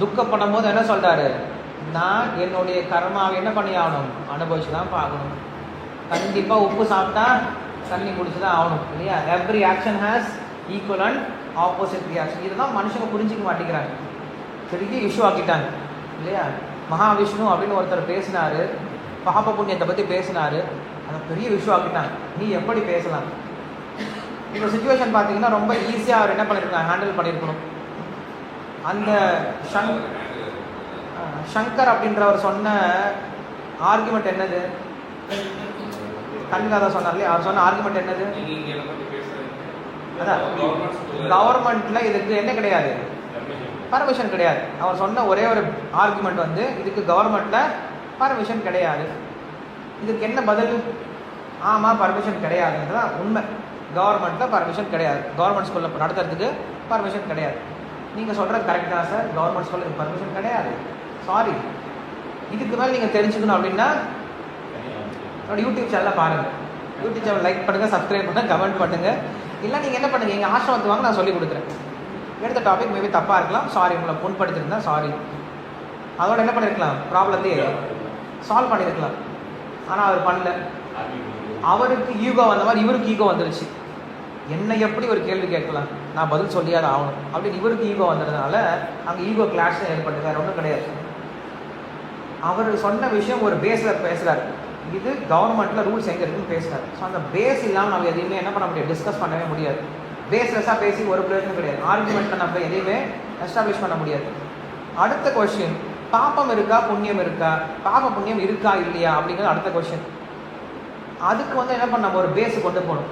துக்கப்படும் போது என்ன சொல்கிறாரு நான் என்னுடைய கர்மாவை என்ன பண்ணி ஆகணும்? அனுபவிச்சு தான் பார்க்கணும். கண்டிப்பாக உப்பு சாப்பிட்டா தண்ணி குடிச்சு தான் ஆகணும் இல்லையா? Every action has equal and opposite reaction இதுதான் மனுஷங்க புரிஞ்சிக்க மாட்டேங்கிறாங்க. திருக்கி இஷ்யூ ஆக்கிட்டாங்க இல்லையா? மகாவிஷ்ணு அப்படின்னு ஒருத்தர் பேசினாரு. பாப புண்ணியத்தை பற்றி பேசினாரு. அதை பெரிய இஷ்யூ ஆக்கிட்டாங்க. நீ எப்படி பேசலாம்? இந்த சுச்சுவேஷன் பார்த்தீங்கன்னா ரொம்ப ஈஸியாக அவர் என்ன பண்ணியிருக்காங்க ஹேண்டில் பண்ணியிருக்கணும் அந்த ஷங் ஷங்கர் சங்கர் அப்படின்றவர் சொன்ன ஆர்குமெண்ட் என்னது? கண்காதா சொன்னார் இல்லையா? அவர் சொன்ன ஆர்குமெண்ட் என்னது? அதான் கவர்மெண்ட்டில் கவர்மெண்ட்ல இதுக்கு என்ன கிடையாது? பர்மிஷன் கிடையாது. அவர் சொன்ன ஒரே ஒரு ஆர்குமெண்ட் வந்து இதுக்கு கவர்மெண்ட்ல பர்மிஷன் கிடையாது. இதுக்கு என்ன பதில்? ஆமாம் பர்மிஷன் கிடையாதுன்றதான் உண்மை. கவர்மெண்ட்டில் பர்மிஷன் கிடையாது. கவர்மெண்ட் ஸ்கூலில் நடத்துறதுக்கு பர்மிஷன் கிடையாது. நீங்கள் சொல்கிறது கரெக்ட் தான் சார் கவர்மெண்ட் ஸ்கூலில் பர்மிஷன் கிடையாது. சாரி இதுக்கு மேலே நீங்கள் தெரிஞ்சுக்கணும் அப்படின்னா என்னோட யூடியூப் சேனலை பாருங்கள் யூடியூப் சேனல் லைக் பண்ணுங்கள் சப்ஸ்கிரைப் பண்ணுங்கள் கமெண்ட் பண்ணுங்கள் இல்லை நீங்கள் என்ன பண்ணுங்கள் எங்கள் ஆசிரமத்து வாங்க நான் சொல்லிக் கொடுக்குறேன். எடுத்த டாபிக் மேபி தப்பாக இருக்கலாம். சாரி உங்களை புண்படுத்திருந்தா சாரி அதோட என்ன பண்ணியிருக்கலாம் ப்ராப்ளத்தையே சால்வ் பண்ணியிருக்கலாம் ஆனால் அவர் பண்ணல. அவருக்கு ஈகோ வந்த மாதிரி இவருக்கு ஈகோ வந்துருச்சு. என்னை எப்படி ஒரு கேள்வி கேட்கலாம்? நான் பதில் சொல்லியாத ஆகணும். அப்படின்னு இவருக்கு ஈகோ வந்ததுனால அங்கே ஈகோ கிளாஷ் ஏற்பட்டு வேற ஒன்றும் கிடையாது. அவர் சொன்ன விஷயம் ஒரு பேஸில் பேசுகிறார் இது கவர்மெண்ட்டில் ரூல்ஸ் எங்கே இருக்குன்னு பேசுகிறார் ஸோ அந்த பேஸ் இல்லாமல் நம்ம எதையுமே என்ன பண்ண முடியாது டிஸ்கஸ் பண்ணவே முடியாது. பேஸ்லெஸ்ஸாக பேசி ஒரு பிரயோஜனம் கிடையாது. ஆர்குமெண்ட் நம்ம எதையுமே எஸ்டாப்ளிஷ் பண்ண முடியாது. அடுத்த கொஷின் பாப்பம் இருக்கா புண்ணியம் இருக்கா? பாப புண்ணியம் இருக்கா இல்லையா? அப்படிங்கிறது அடுத்த கொஷின் அதுக்கு வந்து என்ன பண்ண ஒரு பேஸ் கொண்டு போகணும்.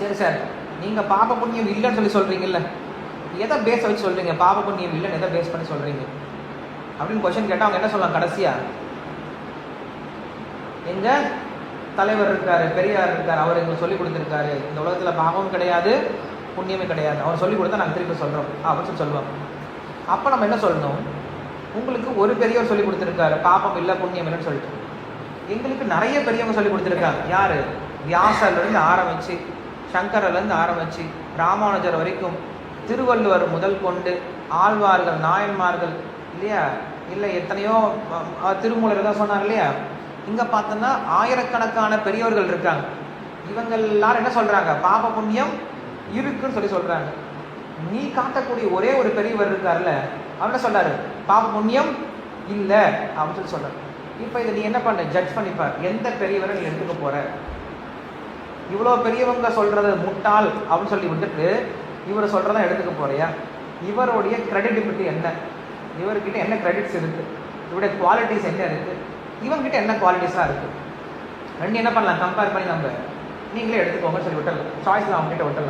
சரி சார் நீங்கள் பாப புண்ணியம் இல்லைன்னு சொல்லி சொல்கிறீங்கல்ல எதை பேஸ் வச்சு சொல்கிறீங்க பாப புண்ணியம் இல்லைன்னு எதை பேஸ் பண்ணி சொல்கிறீங்க அப்படின்னு கொஷின் கேட்டால் அவங்க என்ன சொல்லலாம் கடைசியாக எங்கள் தலைவர் இருக்கார் பெரியார் இருக்கார் அவர் எங்களுக்கு சொல்லி கொடுத்துருக்காரு. இந்த உலகத்தில் பாவமும் கிடையாது புண்ணியமே கிடையாது. அவர் சொல்லி கொடுத்தா நாங்கள் திருப்பி சொல்கிறோம் அப்படின்னு சொல்லி சொல்லுவோம் அப்போ நம்ம என்ன சொல்லணும்? உங்களுக்கு ஒரு பெரியவர் சொல்லி கொடுத்துருக்காரு பாப்பம் இல்லை புண்ணியம் இல்லைன்னு சொல்லிட்டு. எங்களுக்கு நிறைய பெரியவங்க சொல்லி கொடுத்துருக்காங்க. யார்? வியாசர்லேருந்து ஆரம்பிச்சு சங்கரர்லேருந்து ஆரம்பிச்சு ராமானுஜர் வரைக்கும் திருவள்ளுவர் முதல் கொண்டு ஆழ்வார்கள் நாயன்மார்கள் இல்லையா? இல்லை எத்தனையோ திருமூலர் தான் சொன்னார் இல்லையா? இங்கே பார்த்தோன்னா ஆயிரக்கணக்கான பெரியவர்கள் இருக்காங்க. இவங்க எல்லாரும் என்ன சொல்கிறாங்க பாப புண்ணியம் இருக்குன்னு சொல்லி சொல்கிறாங்க நீ காட்டக்கூடிய ஒரே ஒரு பெரியவர் இருக்கார்ல அவர் என்ன சொல்றாரு பாப புண்ணியம் இல்லை அப்படின்னு சொல்லி சொல்கிறார் இப்போ இதை நீ என்ன பண்ண? ஜட்ஜ் பண்ணிப்பார். எந்த பெரியவரை நீ எடுத்துக்க போகிற இவ்வளோ பெரியவங்க சொல்றது முட்டாள் அப்படின்னு சொல்லி விட்டுட்டு இவர் சொல்றதை எடுத்துக்க போறியா? இவருடைய கிரெடிபிலிட்டி என்ன? இவர்கிட்ட என்ன கிரெடிட்ஸ் இருக்கு? இவருடைய குவாலிட்டிஸ் என்ன இருக்கு? இவன்கிட்ட என்ன குவாலிட்டிஸாக இருக்கு? ரெண்டு என்ன பண்ணலாம்? கம்பேர் பண்ணி நம்ம நீங்களே எடுத்துக்கோங்கன்னு சொல்லி விட்டுடலாம் சாய்ஸ் அவங்ககிட்ட விட்டுடலாம்